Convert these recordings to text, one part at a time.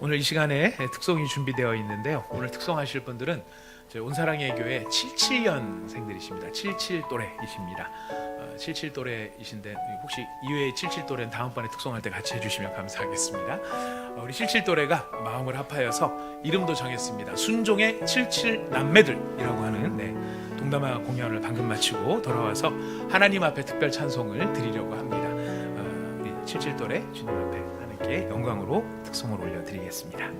오늘 이 시간에 특송이 준비되어 있는데요. 오늘 특송하실 분들은 저희 온사랑의 교회 77년생들이십니다. 77 또래이십니다. 어, 77 또래이신데 혹시 이외에 77 또래는 다음번에 특송할 때 같이 해주시면 감사하겠습니다. 어, 우리 77 또래가 마음을 합하여서 이름도 정했습니다. 순종의 77 남매들이라고 하는 네, 동남아 공연을 방금 마치고 돌아와서 하나님 앞에 특별 찬송을 드리려고 합니다. 어, 우리 77 또래 주님 앞에 하나님께 영광으로 특송을 올려드리겠습니다.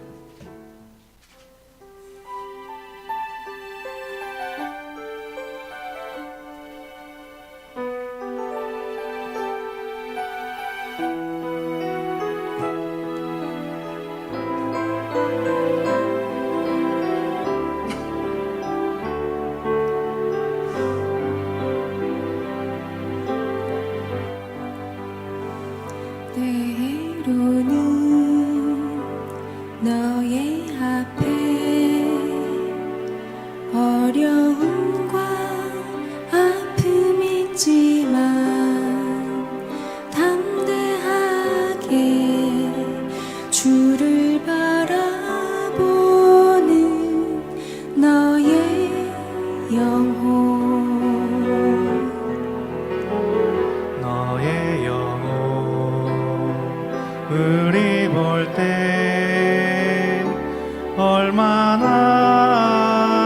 때 얼마나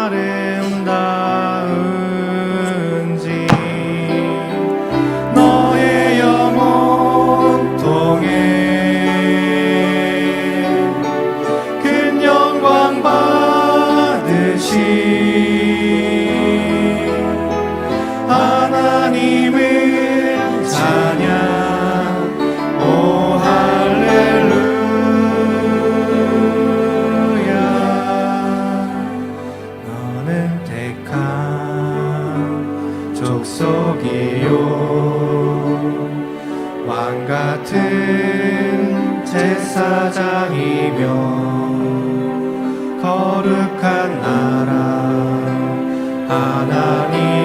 아름다운지 너의 영혼 통해 큰 영광 받으시 족속이요. 왕 같은 제사장이며 거룩한 나라 하나님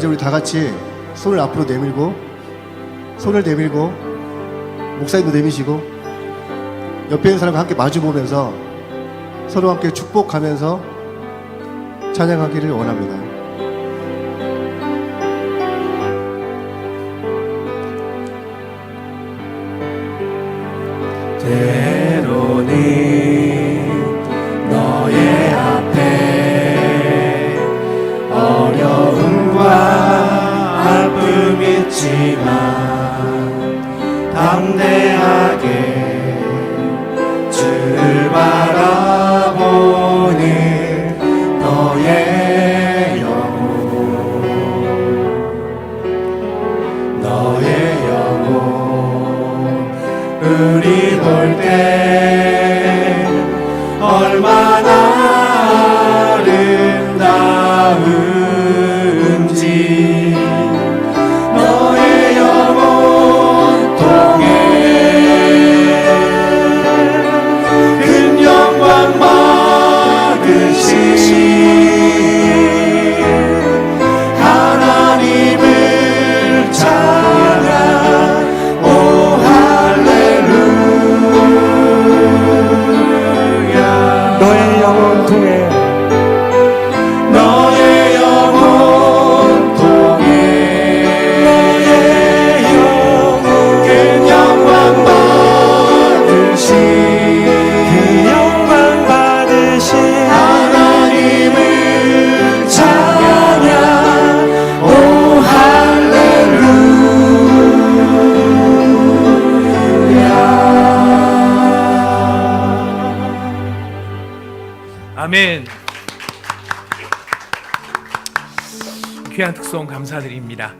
이제 우리 다 같이 손을 앞으로 내밀고 손을 내밀고 목사님도 내미시고 옆에 있는 사람과 함께 마주 보면서 서로 함께 축복하면서 찬양하기를 원합니다. 우리 볼 때 to 아멘. 귀한 특송 감사드립니다.